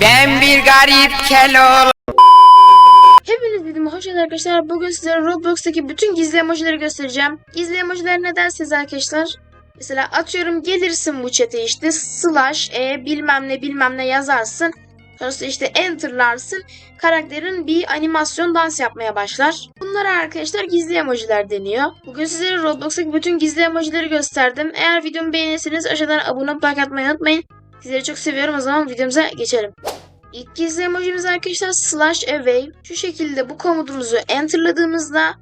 Ben bir garip kel Hepiniz videoma hoş geldiniz arkadaşlar. Bugün sizlere Roblox'taki bütün gizli emojileri göstereceğim. Gizli emojiler ne dersiniz arkadaşlar? Mesela atıyorum gelirsin bu chat'e işte slash e bilmem ne bilmem ne yazarsın. Sonrasında işte enter'larsın. Karakterin bir animasyon dans yapmaya başlar. Bunlara arkadaşlar gizli emojiler deniyor. Bugün sizlere Roblox'taki bütün gizli emojileri gösterdim. Eğer videomu beğenirseniz aşağıdan abone olup like atmayı unutmayın. Sizleri çok seviyorum. O zaman videomuza geçelim. İlk gizli emojimiz arkadaşlar slash away. Şu şekilde bu komutumuzu enterladığımızda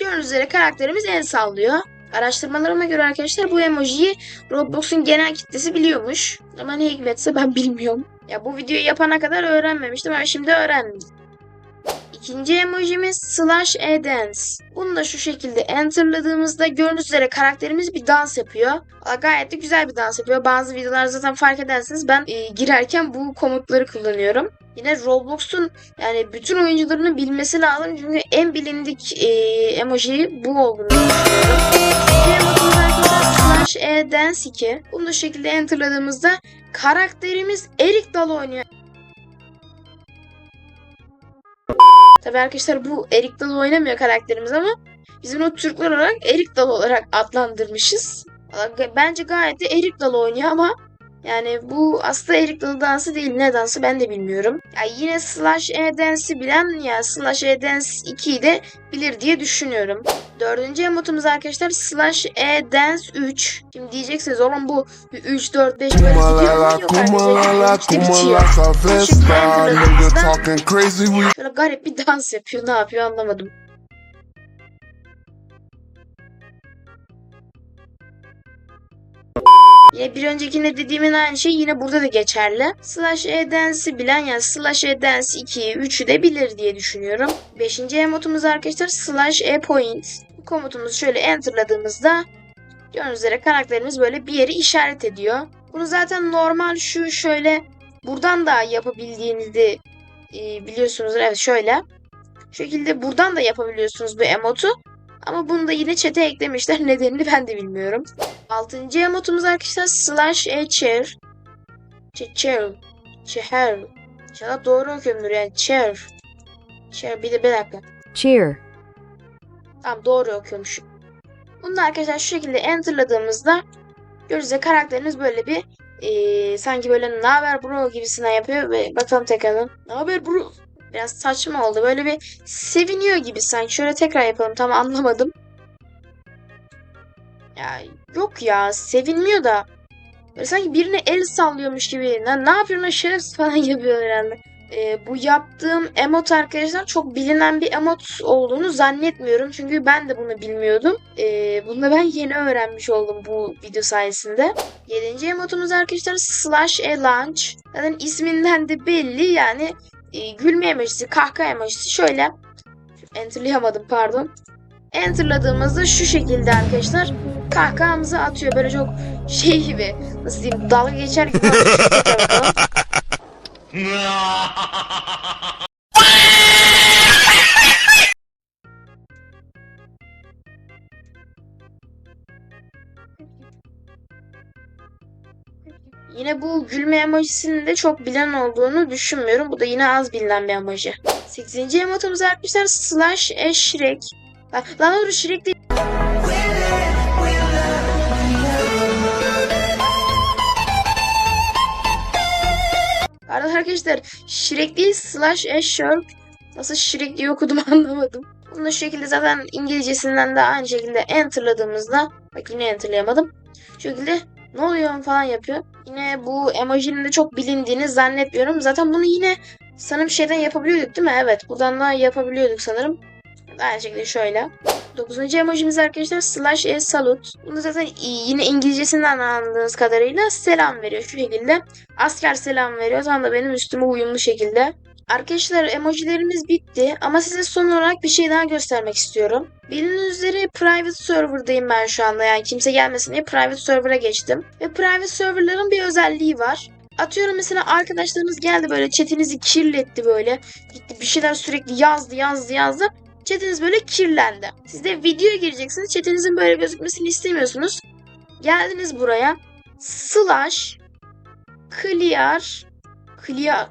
gördüğünüz üzere karakterimiz el sallıyor. Araştırmalarıma göre arkadaşlar bu emojiyi Roblox'un genel kitlesi biliyormuş. Ama ne hikmetse ben bilmiyorum. Ya bu videoyu yapana kadar öğrenmemiştim ama şimdi öğrendim. İkinci emojimiz slash a dance. Bunu da şu şekilde enterladığımızda gördüğünüz üzere karakterimiz bir dans yapıyor. Aa, Gayet de güzel bir dans yapıyor. Bazı videolarda zaten fark edersiniz ben e, girerken bu komutları kullanıyorum. Yine Roblox'un yani bütün oyuncularının bilmesi lazım çünkü en bilindik e, emoji bu olduğunu düşünüyorum. A dance 2. Bunu da şu şekilde enterladığımızda karakterimiz Erik Dalı oynuyor. Tabii arkadaşlar bu Erik Dalı oynamıyor karakterimiz ama biz bunu Türkler olarak Erik Dalı olarak adlandırmışız. Bence gayet de Erik Dalı oynuyor ama yani bu aslında Erik Dalı dansı değil. Ne dansı ben de bilmiyorum. Ya yine Slash E Dance'i bilen ya Slash E Dance 2'yi de bilir diye düşünüyorum. Dördüncü emotumuz arkadaşlar Slash E Dance 3. Şimdi diyeceksiniz oğlum bu 3, 4, 5 böyle gidiyor Yok arkadaşlar. bitiyor. Böyle garip bir dans yapıyor. Ne yapıyor anlamadım. Yine bir öncekinde dediğimin aynı şey yine burada da geçerli. Slash E Dance'i bilen yani Slash E Dance 2'yi 3'ü de bilir diye düşünüyorum. Beşinci emotumuz arkadaşlar Slash E Point. Bu komutumuzu şöyle enterladığımızda gördüğünüz üzere karakterimiz böyle bir yeri işaret ediyor. Bunu zaten normal şu şöyle buradan da yapabildiğinizi e, biliyorsunuz. Evet şöyle. Şu şekilde buradan da yapabiliyorsunuz bu emotu. Ama bunu da yine chat'e eklemişler. Nedenini ben de bilmiyorum. Altıncı emotumuz arkadaşlar slash a chair. Ch- Chair. Chair. İnşallah doğru okuyorumdur yani. Chair. Chair. Bir de bir dakika. cheer, Tamam doğru okuyormuşum. Bunu da arkadaşlar şu şekilde enterladığımızda görürüz karakteriniz böyle bir eee, sanki böyle ne haber bro gibisinden yapıyor ve bakalım tekrardan. Ne haber bro? Biraz saçma oldu. Böyle bir seviniyor gibi sanki. Şöyle tekrar yapalım. Tam anlamadım. Ya yok ya sevinmiyor da. Böyle sanki birine el sallıyormuş gibi. Ne, ne yapıyorsun şerefsiz falan yapıyor herhalde. Ee, bu yaptığım emot arkadaşlar çok bilinen bir emot olduğunu zannetmiyorum. Çünkü ben de bunu bilmiyordum. Ee, bunu da ben yeni öğrenmiş oldum bu video sayesinde. Yedinci emotumuz arkadaşlar slash a launch. Zaten isminden de belli yani e, gülme emojisi, kahkaha emojisi şöyle. Enterlayamadım pardon. Enterladığımızda şu şekilde arkadaşlar kahkahamızı atıyor. Böyle çok şey gibi nasıl diyeyim dalga geçer gibi. bakalım. Yine bu gülme emojisinin de çok bilen olduğunu düşünmüyorum. Bu da yine az bilinen bir emoji. 8. emotumuz arkadaşlar slash e. Lan, lan doğru Shrek değil. Arkadaşlar Shrek değil slash e Shark. Nasıl Shrek diye okudum anlamadım. Bunu da şu şekilde zaten İngilizcesinden de aynı şekilde enterladığımızda bak yine enterlayamadım. Şu şekilde ne oluyor falan yapıyor. Yine bu emojinin de çok bilindiğini zannetmiyorum. Zaten bunu yine sanırım şeyden yapabiliyorduk değil mi? Evet buradan da yapabiliyorduk sanırım. Aynı şekilde şöyle. Dokuzuncu emojimiz arkadaşlar slash e salut. Bunu zaten yine İngilizcesinden anladığınız kadarıyla selam veriyor şu şekilde. Asker selam veriyor. Tam da benim üstüme uyumlu şekilde. Arkadaşlar emojilerimiz bitti ama size son olarak bir şey daha göstermek istiyorum. Bildiğiniz üzere private server'dayım ben şu anda yani kimse gelmesin diye private server'a geçtim. Ve private server'ların bir özelliği var. Atıyorum mesela arkadaşlarınız geldi böyle chatinizi kirletti böyle. Gitti bir şeyler sürekli yazdı yazdı yazdı. Chatiniz böyle kirlendi. Siz de videoya gireceksiniz. Chatinizin böyle gözükmesini istemiyorsunuz. Geldiniz buraya. Slash clear clear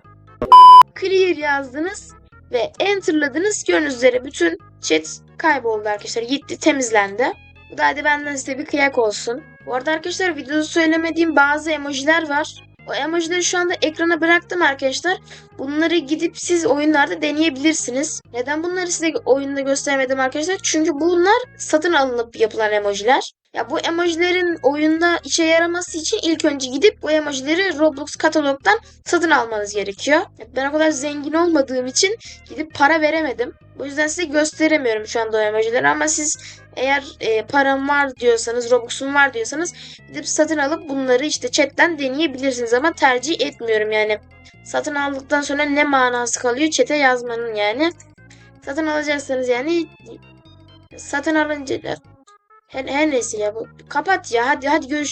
clear yazdınız ve enterladınız. Gördüğünüz üzere bütün chat kayboldu arkadaşlar. Gitti, temizlendi. Bu da hadi benden size bir kıyak olsun. Bu arada arkadaşlar videoda söylemediğim bazı emojiler var. O emojileri şu anda ekrana bıraktım arkadaşlar. Bunları gidip siz oyunlarda deneyebilirsiniz. Neden bunları size oyunda göstermedim arkadaşlar? Çünkü bunlar satın alınıp yapılan emojiler. Ya bu emojilerin oyunda işe yaraması için ilk önce gidip bu emojileri Roblox katalogdan satın almanız gerekiyor. Ben o kadar zengin olmadığım için gidip para veremedim. Bu yüzden size gösteremiyorum şu anda o emojileri ama siz eğer e, param var diyorsanız, Robux'um var diyorsanız gidip satın alıp bunları işte chatten deneyebilirsiniz ama tercih etmiyorum yani. Satın aldıktan sonra ne manası kalıyor chat'e yazmanın yani. Satın alacaksanız yani satın alınca her, her neyse ya bu kapat ya. Hadi hadi görüş